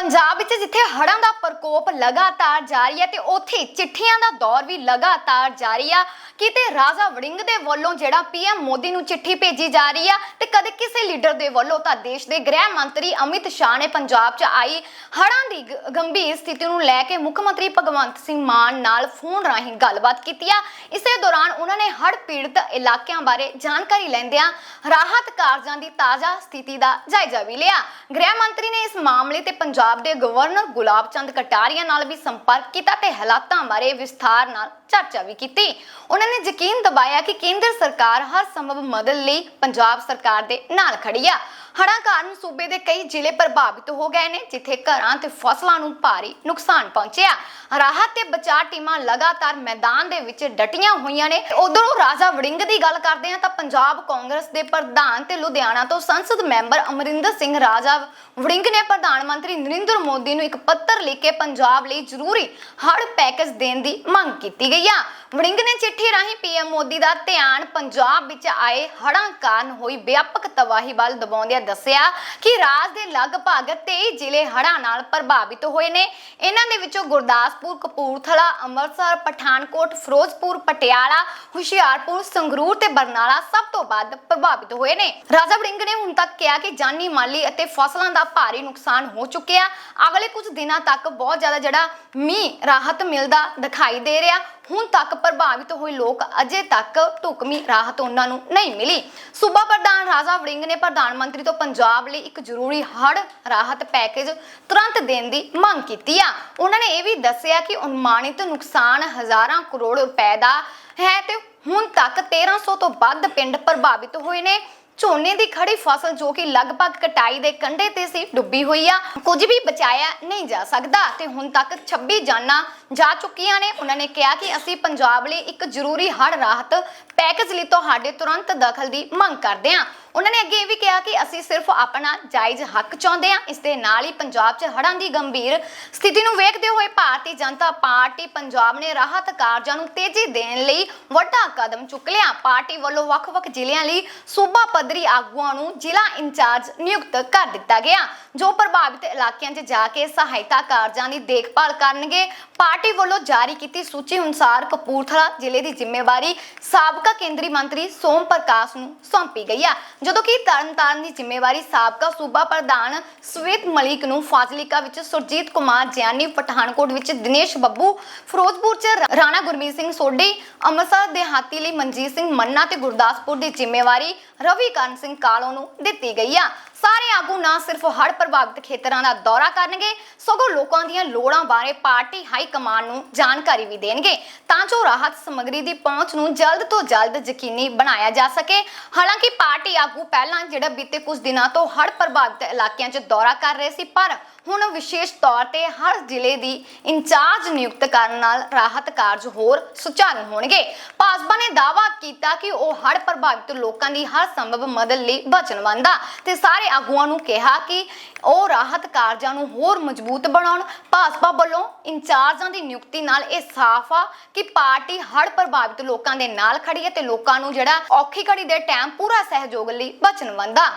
ਪੰਜਾਬ ਵਿੱਚ ਜਿੱਥੇ ਹੜ੍ਹਾਂ ਦਾ ਪ੍ਰਕੋਪ ਲਗਾਤਾਰ ਜਾਰੀ ਹੈ ਤੇ ਉੱਥੇ ਚਿੱਠੀਆਂ ਦਾ ਦੌਰ ਵੀ ਲਗਾਤਾਰ ਜਾਰੀ ਆ, ਕਿਤੇ ਰਾਜਾ ਵੜਿੰਗ ਦੇ ਵੱਲੋਂ ਜਿਹੜਾ ਪੀਐਮ ਮੋਦੀ ਨੂੰ ਚਿੱਠੀ ਭੇਜੀ ਜਾ ਰਹੀ ਆ ਤੇ ਕਦੇ ਕਿਸੇ ਲੀਡਰ ਦੇ ਵੱਲੋਂ ਤਾਂ ਦੇਸ਼ ਦੇ ਗ੍ਰਹਿ ਮੰਤਰੀ ਅਮਿਤ ਸ਼ਾਹ ਨੇ ਪੰਜਾਬ 'ਚ ਆਈ ਹੜ੍ਹਾਂ ਦੀ ਗੰਭੀਰ ਸਥਿਤੀ ਨੂੰ ਲੈ ਕੇ ਮੁੱਖ ਮੰਤਰੀ ਭਗਵੰਤ ਸਿੰਘ ਮਾਨ ਨਾਲ ਫੋਨ ਰਾਹੀਂ ਗੱਲਬਾਤ ਕੀਤੀ ਆ। ਇਸੇ ਦੌਰਾਨ ਉਹਨਾਂ ਨੇ ਹੜ੍ਹ ਪੀੜਤ ਇਲਾਕਿਆਂ ਬਾਰੇ ਜਾਣਕਾਰੀ ਲੈਂਦਿਆਂ ਰਾਹਤ ਕਾਰਜਾਂ ਦੀ ਤਾਜ਼ਾ ਸਥਿਤੀ ਦਾ ਜਾਇਜ਼ਾ ਵੀ ਲਿਆ। ਗ੍ਰਹਿ ਮੰਤਰੀ ਨੇ ਇਸ ਮਾਮਲੇ ਤੇ ਪੰਜਾਬ ਦੇ ਗਵਰਨਰ ਗੁਲਾਬ ਚੰਦ ਕਟਾਰੀਆ ਨਾਲ ਵੀ ਸੰਪਰਕ ਕੀਤਾ ਤੇ ਹਾਲਾਤਾਂ ਬਾਰੇ ਵਿਸਥਾਰ ਨਾਲ ਚਰਚਾ ਵੀ ਕੀਤੀ। ਉਹਨਾਂ ਨੇ ਯਕੀਨ ਦਿਵਾਇਆ ਕਿ ਕੇਂਦਰ ਸਰਕਾਰ ਹਰ ਸੰਭਵ ਮਦਦ ਲਈ ਪੰਜਾਬ ਸਰਕਾਰ ਦੇ ਨਾਲ ਖੜੀ ਆ। ਹੜ੍ਹਾਂ ਕਾਰਨ ਸੂਬੇ ਦੇ ਕਈ ਜ਼ਿਲ੍ਹੇ ਪ੍ਰਭਾਵਿਤ ਹੋ ਗਏ ਨੇ, ਜਿੱਥੇ ਘਰਾਂ ਤੇ ਫਸਲਾਂ ਨੂੰ ਭਾਰੀ ਨੁਕਸਾਨ ਪਹੁੰਚਿਆ। ਰਾਹਤ ਤੇ ਬਚਾਅ ਟੀਮਾਂ ਲਗਾਤਾਰ ਮੈਦਾਨ ਦੇ ਵਿੱਚ ਡਟੀਆਂ ਹੋਈਆਂ ਨੇ। ਉਧਰੋਂ ਰਾਜਾ ਵੜਿੰਗ ਦੀ ਗੱਲ ਕਰਦੇ ਹਾਂ ਤਾਂ ਪੰਜਾਬ ਕਾਂਗਰਸ ਦੇ ਪ੍ਰਧਾਨ ਤੇ ਲੁਧਿਆਣਾ ਤੋਂ ਸੰਸਦ ਮੈਂਬਰ ਅਮਰਿੰਦਰ ਸਿੰਘ ਰਾਜਾ ਵੜਿੰਗ ਨੇ ਪ੍ਰਧਾਨ ਮੰਤਰੀ ਨਰਿੰਦਰ ਮੋਦੀ ਨੂੰ ਇੱਕ ਪੱਤਰ ਲਿਖ ਕੇ ਪੰਜਾਬ ਲਈ ਜ਼ਰੂਰੀ ਹੜ੍ਹ ਪੈਕੇਜ ਦੇਣ ਦੀ ਮੰਗ ਕੀਤੀ ਗਈ ਆ। ਵੜਿੰਗ ਨੇ ਚਿੱਠੀ ਰਾਹੀਂ ਪੀਐਮ ਮੋਦੀ ਦਾ ਧਿਆਨ ਪੰਜਾਬ ਵਿੱਚ ਆਏ ਹੜ੍ਹਾਂ ਕਾਰਨ ਹੋਈ ਵਿਆਪਕ ਤਬਾਹੀ ਵੱਲ ਦਬਾਉਂਦਿਆਂ ਦੱਸਿਆ ਕਿ ਰਾਜ ਦੇ ਲਗਭਗ 23 ਜ਼ਿਲ੍ਹੇ ਹੜ੍ਹਾਂ ਨਾਲ ਪ੍ਰਭਾਵਿਤ ਹੋਏ ਨੇ। ਇਹਨਾਂ ਦੇ ਵਿੱਚੋਂ ਗੁਰਦਾਸਪੁਰ, ਕਪੂਰਥਲਾ, ਅੰਮ੍ਰਿਤਸਰ, ਪਠਾਨਕੋਟ, ਫਿਰੋਜ਼ਪੁਰ, ਪਟਿਆਲਾ, ਹੁਸ਼ਿਆਰਪੁਰ, ਸੰਗਰੂਰ ਤੇ ਬਰਨਾਲਾ ਸਭ ਤੋਂ ਵੱਧ ਪ੍ਰਭਾਵਿਤ ਹੋਏ ਨੇ। ਰਾਜਾ ਵੜਿੰਗ ਨੇ ਹੁਣ ਤੱਕ ਕਿਹਾ ਕਿ ਜਾਨੀ ਮਾਲੀ ਅਤੇ ਫਸਲਾਂ ਦਾ ਭਾਰੀ ਨੁਕਸਾਨ ਹੋ ਚੁੱਕਿਆ। ਅਗਲੇ ਕੁਝ ਦਿਨਾਂ ਤੱਕ ਬਹੁਤ ਜ਼ਿਆਦਾ ਜਿਹੜਾ ਮੀਂਹ ਰਾਹਤ ਮਿਲਦਾ ਦਿਖਾਈ ਦੇ ਰਿਹਾ। ਹੁਣ ਤੱਕ ਪ੍ਰਭਾਵਿਤ ਹੋਏ ਲੋਕ ਅਜੇ ਤੱਕ ਢੁਕਵੀਂ ਰਾਹਤ ਉਹਨਾਂ ਨੂੰ ਨਹੀਂ ਮਿਲੀ। ਸੂਬਾ ਪ੍ਰਧਾਨ ਰਾਜਾ ਵੜਿੰਗ ਨੇ ਪ੍ਰਧਾਨ ਮੰਤਰੀ ਤੋਂ ਪੰਜਾਬ ਲਈ ਇੱਕ ਜ਼ਰੂਰੀ ਹੜ ਰਾਹਤ ਪੈਕੇਜ ਤੁਰੰਤ ਦੇਣ ਦੀ ਮੰਗ ਕੀਤੀ ਆ। ਉਹਨਾਂ ਨੇ ਇਹ ਵੀ ਦੱਸਿਆ ਕਿ ਅਨੁਮਾਨਿਤ ਨੁਕਸਾਨ ਹਜ਼ਾਰਾਂ ਕਰੋੜ ਰੁਪਏ ਦਾ ਹੈ ਤੇ ਹੁਣ ਤੱਕ 1300 ਤੋਂ ਵੱਧ ਪਿੰਡ ਪ੍ਰਭਾਵਿਤ ਹੋਏ ਨੇ। ਝੋਨੇ ਦੀ ਖੜੀ ਫਸਲ ਜੋ ਕਿ ਲਗਭਗ ਕਟਾਈ ਦੇ ਕੰਢੇ ਤੇ ਸੀ, ਡੁੱਬੀ ਹੋਈ ਆ। ਕੁਝ ਵੀ ਬਚਾਇਆ ਨਹੀਂ ਜਾ ਸਕਦਾ ਤੇ ਹੁਣ ਤੱਕ 26 ਜਾਨਾਂ ਜਾ ਚੁੱਕੀਆਂ ਨੇ। ਉਹਨਾਂ ਨੇ ਕਿਹਾ ਕਿ ਅਸੀਂ ਪੰਜਾਬ ਲਈ ਇੱਕ ਜ਼ਰੂਰੀ ਹੜ੍ਹ ਰਾਹਤ ਪੈਕੇਜ ਲਈ ਤੁਹਾਡੇ ਤੁਰੰਤ ਦਖਲ ਦੀ ਮੰਗ ਕਰਦੇ ਹਾਂ ਉਹਨਾਂ ਨੇ ਅੱਗੇ ਇਹ ਵੀ ਕਿਹਾ ਕਿ ਅਸੀਂ ਸਿਰਫ ਆਪਣਾ ਜਾਇਜ਼ ਹੱਕ ਚਾਹੁੰਦੇ ਹਾਂ। ਇਸ ਦੇ ਨਾਲ ਹੀ ਪੰਜਾਬ 'ਚ ਹੜ੍ਹਾਂ ਦੀ ਗੰਭੀਰ ਸਥਿਤੀ ਨੂੰ ਵੇਖਦੇ ਹੋਏ ਭਾਰਤੀ ਜਨਤਾ ਪਾਰਟੀ ਪੰਜਾਬ ਨੇ ਰਾਹਤ ਕਾਰਜਾਂ ਨੂੰ ਤੇਜ਼ੀ ਦੇਣ ਲਈ ਵੱਡਾ ਕਦਮ ਚੁੱਕ ਲਿਆ। ਪਾਰਟੀ ਵੱਲੋਂ ਵੱਖ-ਵੱਖ ਜ਼ਿਲ੍ਹਿਆਂ ਲਈ ਸੂਬਾ ਪੱਧਰੀ ਆਗੂਆਂ ਨੂੰ ਜ਼ਿਲ੍ਹਾ ਇੰਚਾਰਜ ਨਿਯੁਕਤ ਕਰ ਦਿੱਤਾ ਗਿਆ, ਜੋ ਪ੍ਰਭਾਵਿਤ ਇਲਾਕਿਆਂ 'ਚ ਜਾ ਕੇ ਸਹਾਇਤਾ ਕਾਰਜਾਂ ਦੀ ਦੇਖਭਾਲ ਕਰਨਗੇ। ਪਾਰਟੀ ਵੱਲੋਂ ਜਾਰੀ ਕੀਤੀ ਸੂਚੀ ਅਨੁਸਾਰ ਕਪੂਰਥਲਾ ਜ਼ਿਲ੍ਹੇ ਦੀ ਜ਼ਿੰਮੇਵਾਰੀ ਸਾਬਕਾ ਕੇਂਦਰੀ ਮੰਤਰੀ ਸੋਮ ਪ੍ਰਕਾਸ਼ ਨੂੰ ਸੌਂਪੀ ਗਈ ਆ। ਜਦੋਂ ਕਿ ਤਰਨਤਾਰਨ ਦੀ ਜ਼ਿੰਮੇਵਾਰੀ ਸਾਬਕਾ ਸੂਬਾ ਪ੍ਰਧਾਨ ਸਵੇਤ ਮਲਿਕ ਨੂੰ ਫਾਜ਼ਿਲਕਾ ਵਿੱਚ ਸੁਰਜੀਤ ਕੁਮਾਰ ਜਿਆਨੀ ਪਠਾਨਕੋਟ ਵਿੱਚ ਦਿਨੇਸ਼ ਬੱਬੂ, ਫਿਰੋਜ਼ਪੁਰ 'ਚ ਰਾਣਾ ਗੁਰਮੀਤ ਸਿੰਘ ਸੋਢੀ, ਅੰਮ੍ਰਿਤਸਰ, ਦੇਹਾਤੀ ਲਈ ਮਨਜੀਤ ਸਿੰਘ ਮੰਨਾ ਤੇ ਗੁਰਦਾਸਪੁਰ ਦੀ ਜ਼ਿੰਮੇਵਾਰੀ ਰਵੀ ਕਰਨ ਸਿੰਘ ਕਾਲੋ ਨੂੰ ਦਿੱਤੀ ਗਈ ਆ। ਸਾਰੇ ਆਗੂ ਨਾ ਸਿਰਫ ਹੜ੍ਹ ਪ੍ਰਭਾਵਿਤ ਖੇਤਰਾਂ ਦਾ ਦੌਰਾ ਕਰਨਗੇ, ਸਗੋਂ ਲੋਕਾਂ ਦੀਆਂ ਲੋੜਾਂ ਬਾਰੇ ਪਾਰਟੀ ਹਾਈ ਕਮਾਂਡ ਨੂੰ ਜਾਣਕਾਰੀ ਵੀ ਦੇਣਗੇ, ਤਾਂ ਜੋ ਰਾਹਤ ਸਮੱਗਰੀ ਦੀ ਪਹੁੰਚ ਨੂੰ ਜਲਦ ਤੋਂ ਜਲਦ ਯਕੀਨੀ ਬਣਾਇਆ ਜਾ ਸਕੇ। ਹਾਲਾਂਕਿ ਪਾਰਟੀ ਆਗੂ ਪਹਿਲਾਂ ਜਿਹੜਾ ਬੀਤੇ ਕੁਝ ਦਿਨਾਂ ਤੋਂ ਹੜ੍ਹ ਪ੍ਰਭਾਵਿਤ ਇਲਾਕਿਆਂ 'ਚ ਦੌਰਾ ਕਰ ਰਹੇ ਸੀ, ਪਰ ਹੁਣ ਵਿਸ਼ੇਸ਼ ਤੌਰ ਤੇ ਹਰ ਜ਼ਿਲ੍ਹੇ ਦੀ ਇੰਚਾਰਜ ਨਿਯੁਕਤ ਕਰਨ ਨਾਲ ਰਾਹਤ ਕਾਰਜ ਹੋਰ ਸੁਚਾਰੂ ਹੋਣਗੇ। ਭਾਜਪਾ ਨੇ ਦਾਅਵਾ ਕੀਤਾ ਕਿ ਉਹ ਹੜ੍ਹ ਪ੍ਰਭਾਵਿਤ ਲੋਕਾਂ ਦੀ ਹਰ ਸੰਭਵ ਮਦਦ ਲਈ ਵਚਨਬੰਦ ਆ ਤੇ ਸਾਰੇ ਆਗੂਆਂ ਨੂੰ ਕਿਹਾ ਕਿ ਉਹ ਰਾਹਤ ਕਾਰਜਾਂ ਨੂੰ ਹੋਰ ਮਜ਼ਬੂਤ ਬਣਾਉਣ, ਭਾਜਪਾ ਵੱਲੋਂ ਇੰਚਾਰਜਾਂ ਦੀ ਨਿਯੁਕਤੀ ਨਾਲ ਇਹ ਸਾਫ਼ ਆ ਕਿ ਪਾਰਟੀ ਹੜ੍ਹ ਪ੍ਰਭਾਵਿਤ ਲੋਕਾਂ ਦੇ ਨਾਲ ਖੜੀ ਹੈ ਤੇ ਲੋਕਾਂ ਨੂੰ ਜਿਹੜਾ ਔਖੀ ਘੜੀ ਦੇ ਟਾਈਮ ਪੂਰਾ ਸਹਿਯੋਗ ਲਈ ਵਚਨਬੰਦ ਆ